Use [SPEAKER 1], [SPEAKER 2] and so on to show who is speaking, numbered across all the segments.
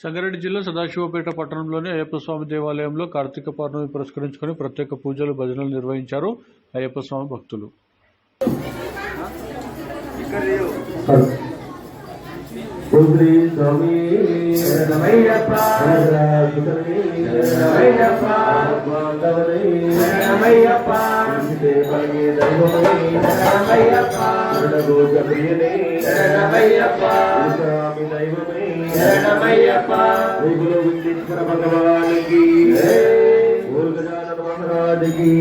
[SPEAKER 1] సంగారెడ్డి జిల్లా సదాశివపేట పట్టణంలోని అయ్యప్ప స్వామి దేవాలయంలో కార్తీక పౌర్ణమి పురస్కరించుకొని ప్రత్యేక పూజలు భజనలు నిర్వహించారు అయ్యప్ప స్వామి భక్తులు.
[SPEAKER 2] దైవమే విందేశ్వర భగవానికి. మహారాజుకి.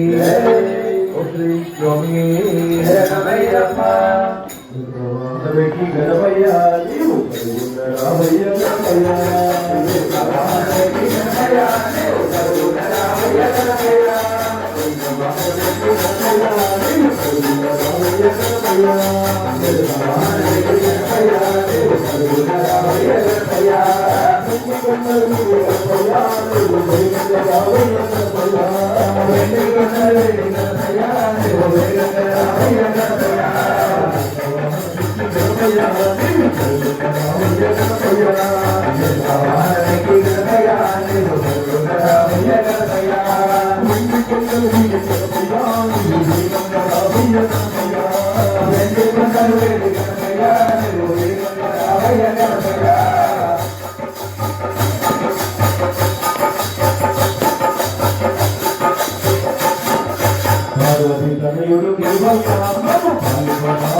[SPEAKER 2] శ్రీ స్వామి. గణమయ్య కరుగున్న రామయ్య గణమయ్య
[SPEAKER 3] శరణమయ్యప్ప తమిళుడు